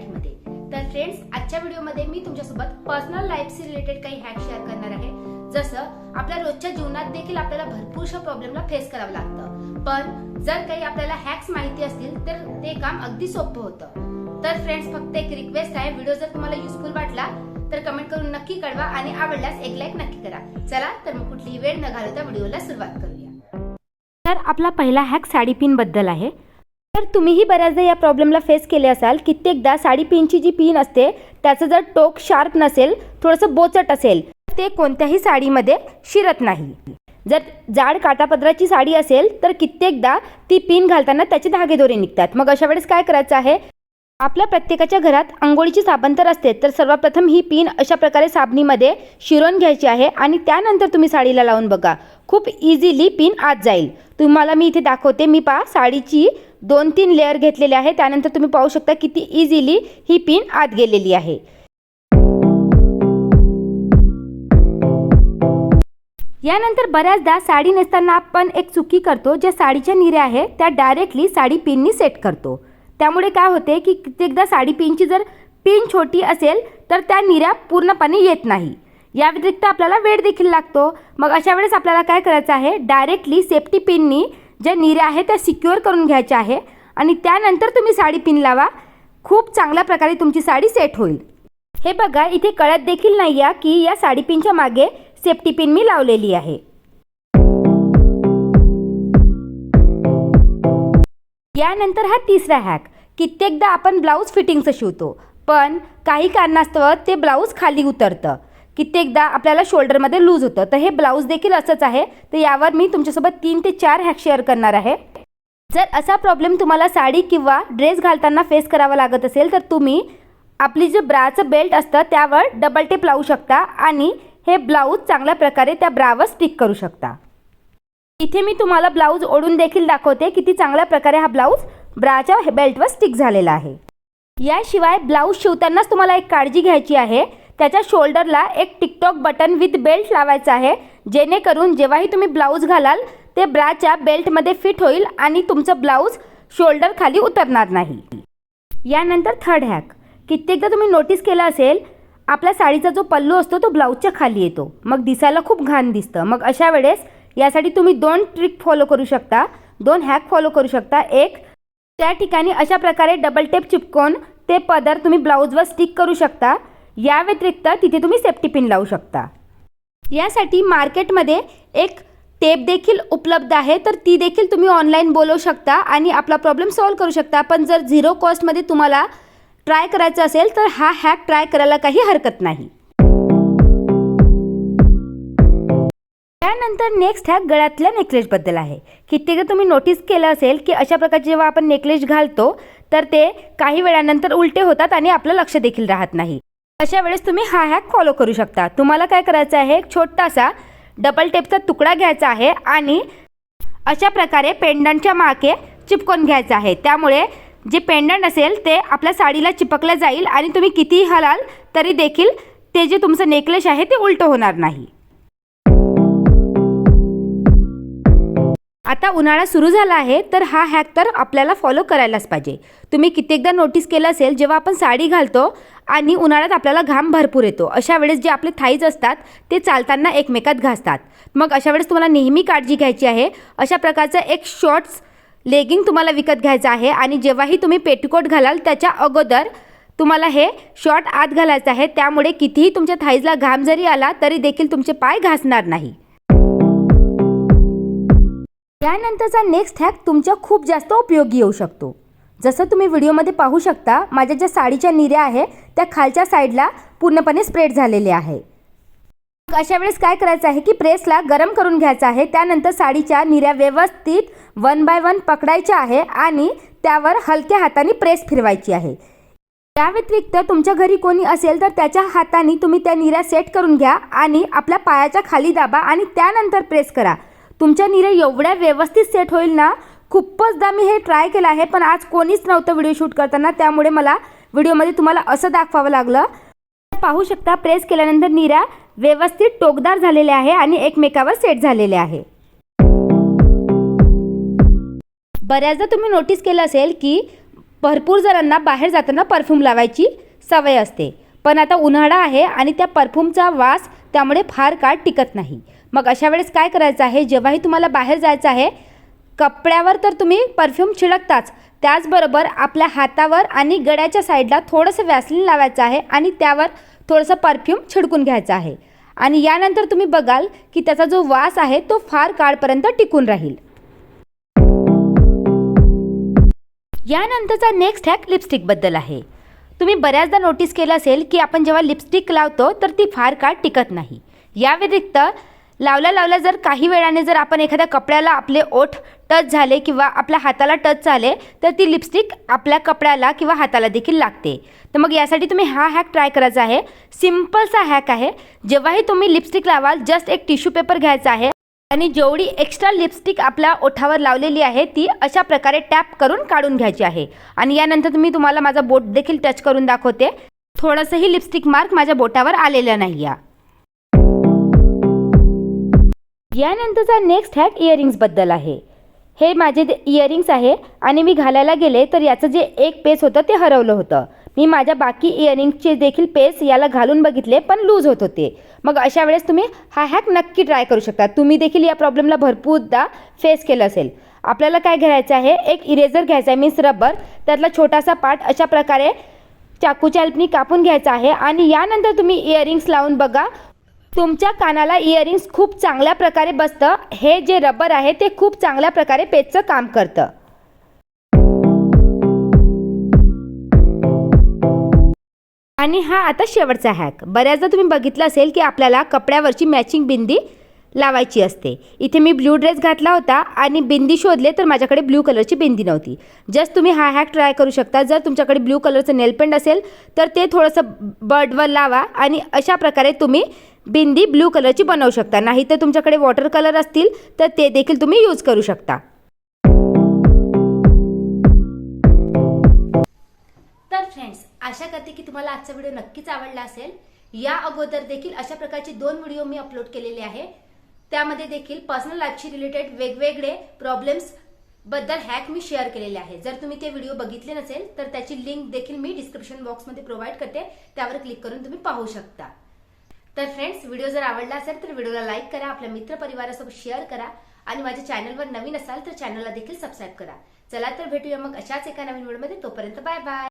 लाईफमध्ये तर फ्रेंड्स आजच्या व्हिडिओमध्ये मी तुमच्यासोबत पर्सनल लाईफशी रिलेटेड काही हॅक शेअर करणार आहे. जसं आपल्या रोजच्या जीवनात देखील आपल्याला भरपूरशा प्रॉब्लेमला फेस करावं लागतं. पण जर काही आपल्याला हॅक्स माहिती असतील तर ते काम अगदी सोपं होतं. तर फ्रेंड्स फक्त एक रिक्वेस्ट आहे. व्हिडिओ जर तुम्हाला युजफुल वाटला तर कमेंट करून नक्की कळवा आणि आवडल्यास एक लाईक नक्की करा. चला तर मग कुठलीही वेळ न घालवता व्हिडिओला सुरुवात करूया. तर आपला पहिला हॅक साडी पिनबद्दल आहे. तर तुम्हीही बऱ्याचदा या प्रॉब्लेमला फेस केले असाल. कित्येकदा साडी पिनची जी पिन असते त्याचं जर टोक शार्प नसेल थोडंसं बोचट असेल तर ते कोणत्याही साडीमध्ये शिरत नाही. जर जाड काटापदराची साडी असेल तर कित्येकदा ती पिन घालताना त्याचे धागेदोरे निघतात. मग अशा वेळेस काय करायचं आहे? आपल्या प्रत्येकाच्या घरात आंघोळीची साबण तर असते तर सर्वप्रथम ही पिन अशा प्रकारे साबणीमध्ये शिरवून घ्यायची आहे आणि त्यानंतर तुम्ही साडीला लावून बघा. खूप इझिली पिन आत जाईल. तुम्हाला मी इथे दाखवते मी पा साडीची दोन तीन लेअर घेतलेले आहे. त्यानंतर तुम्ही पाहू शकता किती इझिली ही पिन आत गेलेली आहे. यानंतर बऱ्याचदा साडी नेसताना आपण एक चुकी करतो ज्या साडीच्या निऱ्या आहे त्या डायरेक्टली साडी पिननी सेट करतो. त्यामुळे काय होते की कित्येकदा साडी पिनची जर पिन छोटी असेल तर त्या निऱ्या पूर्णपणे येत नाही. या व्यतिरिक्त आपल्याला वेळ देखील लागतो. मग अशा वेळेस आपल्याला काय करायचं आहे? डायरेक्टली सेफ्टी पिननी ज्या निऱ्या आहेत त्या सिक्युअर करून घ्यायच्या आहे आणि त्यानंतर तुम्ही साडी पिन लावा. खूप चांगल्या प्रकारे तुमची साडी सेट होईल. हे बघा इथे कळत देखील नाही आहे की या साडी पिनच्या मागे सेफ्टी पिन मी लावलेली आहे. त्यानंतर हा तिसरा हॅक कित्येकदा आपण ब्लाऊज फिटिंगचं शिवतो पण काही कारणास्तव ते ब्लाऊज खाली उतरतं. कित्येकदा आपल्याला शोल्डरमध्ये लूज होतं. तर हे ब्लाऊज देखील असंच आहे. तर यावर मी तुमच्यासोबत तीन ते चार हॅक शेअर करणार आहे. जर असा प्रॉब्लेम तुम्हाला साडी किंवा ड्रेस घालताना फेस करावा लागत असेल तर तुम्ही आपली जे ब्राचं बेल्ट असतं त्यावर डबल टेप लावू शकता आणि हे ब्लाऊज चांगल्या प्रकारे त्या ब्रावर स्टिक करू शकता. इथे मी तुम्हाला ब्लाऊज ओढून देखील दाखवते किती चांगल्या प्रकारे हा ब्लाऊज ब्राच्या बेल्टवर स्टिक झालेला आहे. याशिवाय ब्लाऊज शिवतानाच तुम्हाला एक काळजी घ्यायची आहे. त्याच्या शोल्डरला एक टिकटॉक बटन विथ बेल्ट लावायचं आहे. जेणेकरून जेव्हाही तुम्ही ब्लाऊज घालाल ते ब्राच्या बेल्टमध्ये फिट होईल आणि तुमचं ब्लाऊज शोल्डर खाली उतरणार नाही. यानंतर थर्ड हॅक कित्येकदा तुम्ही नोटीस केलं असेल आपल्या साडीचा जो पल्लू असतो तो ब्लाऊजच्या खाली येतो. मग दिसायला खूप घाण दिसतं. मग अशा वेळेस यासाठी तुम्ही दोन ट्रिक फॉलो करू शकता. दोन हॅक फॉलो करू शकता. एक त्या ठिकाणी अशा प्रकारे डबल टेप चिपकवून ते पदर तुम्ही ब्लाऊजवर स्टिक करू शकता. या व्यतिरिक्त तिथे तुम्ही सेफ्टी पिन लावू शकता. यासाठी मार्केटमध्ये एक टेप देखील उपलब्ध आहे. तर ती देखील तुम्ही ऑनलाईन बोलवू शकता आणि आपला प्रॉब्लेम सॉल्व करू शकता. पण जर झिरो कॉस्टमध्ये तुम्हाला ट्राय करायचं असेल तर हा हॅक ट्राय करायला काही हरकत नाही. त्यानंतर नेक्स्ट हॅक गळ्यातल्या नेकलेसबद्दल आहे. कित्येकदा तुम्ही नोटीस केलं असेल की अशा प्रकारचे जेव्हा आपण नेकलेस घालतो तर ते काही वेळानंतर उलटे होतात आणि आपलं लक्ष देखील राहत नाही. अशा वेळेस तुम्ही हा हॅक फॉलो करू शकता. तुम्हाला काय करायचं आहे? एक छोटासा डबल टेपचा तुकडा घ्यायचा आहे आणि अशा प्रकारे पेंडंटच्या मागे चिपकून घ्यायचं आहे. त्यामुळे जे पेंडंट असेल ते आपल्या साडीला चिपकलं जाईल आणि तुम्ही कितीही हलाल तरी देखील ते जे तुमचं नेकलेस आहे ते उलटं होणार नाही. आता उन्हाळा सुरू झाला आहे तर हा हॅक तर आपल्याला फॉलो करायलाच पाहिजे. तुम्ही कित्येकदा नोटीस केलं असेल जेव्हा आपण साडी घालतो आणि उन्हाळ्यात आपल्याला घाम भरपूर येतो. अशा वेळेस जे आपले थाईज असतात ते चालताना एकमेकात घासतात. मग अशा वेळेस तुम्हाला नेहमी काळजी घ्यायची आहे. अशा प्रकारचं एक शॉर्ट्स लेगिंग तुम्हाला विकत घ्यायचं आहे आणि जेव्हाही तुम्ही पेटीकोट घालाल त्याच्या अगोदर तुम्हाला हे शॉर्ट आत घालायचं आहे. त्यामुळे कितीही तुमच्या थाईजला घाम जरी आला तरी देखील तुमचे पाय घासणार नाही. यानंतरचा नेक्स्ट हॅक तुमच्या खूप जास्त उपयोगी येऊ शकतो. जसं तुम्ही व्हिडिओमध्ये पाहू शकता माझ्या ज्या साडीच्या निऱ्या आहे त्या खालच्या साईडला पूर्णपणे स्प्रेड झालेले आहे. मग अशा वेळेस काय करायचं आहे की प्रेसला गरम करून घ्यायचं आहे त्यानंतर साडीच्या निऱ्या व्यवस्थित वन बाय वन पकडायच्या आहे आणि त्यावर हलक्या हाताने प्रेस फिरवायची आहे. त्या व्यतिरिक्त तुमच्या घरी कोणी असेल तर त्याच्या हाताने तुम्ही त्या निऱ्या सेट करून घ्या आणि आपल्या पायाच्या खाली दाबा आणि त्यानंतर प्रेस करा. तुमच्या निरे एवढ्या व्यवस्थित सेट होईल ना? खूपचदा मी हे ट्राय केलं आहे पण आज कोणीच नव्हतं व्हिडिओ शूट करताना त्यामुळे मला व्हिडिओमध्ये तुम्हाला असं दाखवावं लागलं. पाहू शकता प्रेस केल्यानंतर निऱ्या व्यवस्थित टोकदार झालेल्या आहे आणि एकमेकावर सेट झालेले आहे. बऱ्याचदा तुम्ही नोटीस केलं असेल की भरपूर जणांना बाहेर जाताना परफ्यूम लावायची सवय असते. पण आता उन्हाळा आहे आणि त्या परफ्यूमचा वास त्यामुळे फार काळ टिकत नाही. मग अशा वेळेस काय करायचं आहे? जेव्हाही तुम्हाला बाहेर जायचं आहे कपड्यावर तर तुम्ही परफ्यूम छिडकताच. त्याचबरोबर आपल्या हातावर आणि गळ्याच्या साईडला थोडंसं वॅसलिन लावायचं आहे आणि त्यावर थोडंसं परफ्यूम छिडकून घ्यायचं आहे. आणि यानंतर तुम्ही बघाल की त्याचा जो वास आहे तो फार काळपर्यंत टिकून राहील. यानंतरचा नेक्स्ट हॅक लिपस्टिकबद्दल आहे. तुम्ही बऱ्याचदा नोटीस केलं असेल की आपण जेव्हा लिपस्टिक लावतो तर ती फार काळ टिकत नाही. या व्यतिरिक्त लावल्या लावल्या जर काही वेळाने जर आपण एखाद्या कपड्याला आपले ओठ टच झाले किंवा आपल्या हाताला टच झाले तर ती लिपस्टिक आपल्या कपड्याला किंवा हाताला देखील लागते. तर मग यासाठी तुम्ही हा हॅक ट्राय करायचा आहे. सिम्पलसा हॅक आहे. जेव्हाही तुम्ही लिपस्टिक लावाल जस्ट एक टिश्यू पेपर घ्यायचा आहे. आणि जेवढी एक्स्ट्रा लिपस्टिक आपल्या ओठावर लावलेली आहे ती अशा प्रकारे टॅप करून काढून घ्यायची आहे. आणि यानंतर तुम्ही तुम्हाला माझा बोट देखील टच करून दाखवते. थोडंसंही लिपस्टिक मार्क माझ्या बोटावर आलेला नाही यानंतरचा नेक्स्ट हॅक इयरिंग्सबद्दल आहे. हे माझे इयरिंग्स आहे आणि मी घालायला गेले तर याचं जे एक पेस होतं ते हरवलं होतं. मी माझ्या बाकी इयरिंगचे देखील पेस याला घालून बघितले पण लूज होत होते. मग अशा वेळेस तुम्ही हा हॅक नक्की ट्राय करू शकता. तुम्ही देखील या प्रॉब्लेमला भरपूरदा फेस केलं असेल. आपल्याला काय घ्यायचं आहे? एक इरेझर घ्यायचा आहे मीन्स रबर त्यातला छोटासा पार्ट अशा प्रकारे चाकूच्या हेल्पनी कापून घ्यायचा आहे. आणि यानंतर तुम्ही इयरिंग्स लावून बघा. तुमच्या कानाला इयरिंग्स खूप चांगल्या प्रकारे बसतं. हे जे रबर आहे ते खूप चांगल्या प्रकारे पेजचं काम करतं. आणि हा आता शेवटचा हॅक बऱ्याचदा तुम्ही बघितलं असेल की आपल्याला कपड्यावरची मॅचिंग बिंदी लावायची असते. इथे मी ब्ल्यू ड्रेस घातला होता आणि बिंदी शोधले तर माझ्याकडे ब्ल्यू कलरची बिंदी नव्हती. जस्ट तुम्ही हा हॅक ट्राय करू शकता. जर तुमच्याकडे ब्ल्यू कलरचं नेलपेंट असेल तर ते थोडंसं बर्डवर लावा आणि अशा प्रकारे तुम्ही बिंदी ब्ल्यू कलरची बनवू शकता. नाही तर तुमच्याकडे वॉटर कलर असतील तर ते देखील तुम्ही यूज करू शकता. फ्रेंड्स आशा करते की तुम्हाला आजचा व्हिडिओ नक्कीच आवडला असेल. या अगोदर देखील अशा प्रकारचे दोन व्हिडिओ मी अपलोड केलेले आहे. त्यामध्ये देखील पर्सनल लाईफशी रिलेटेड वेगवेगळे प्रॉब्लेम्सबद्दल हॅक मी शेअर केलेले आहे. जर तुम्ही ते व्हिडिओ बघितले नसेल तर त्याची लिंक देखील मी डिस्क्रिप्शन बॉक्समध्ये प्रोव्हाइड करते. त्यावर क्लिक करून तुम्ही पाहू शकता. तर फ्रेंड्स व्हिडिओ जर आवडला असेल तर व्हिडिओला लाईक करा आपल्या मित्र परिवारासोबत शेअर करा आणि माझ्या चॅनलवर नवीन असाल तर चॅनलला देखील सबस्क्राईब करा. चला तर भेटूया मग अशाच एका नवीन व्हिडिओमध्ये तोपर्यंत बाय बाय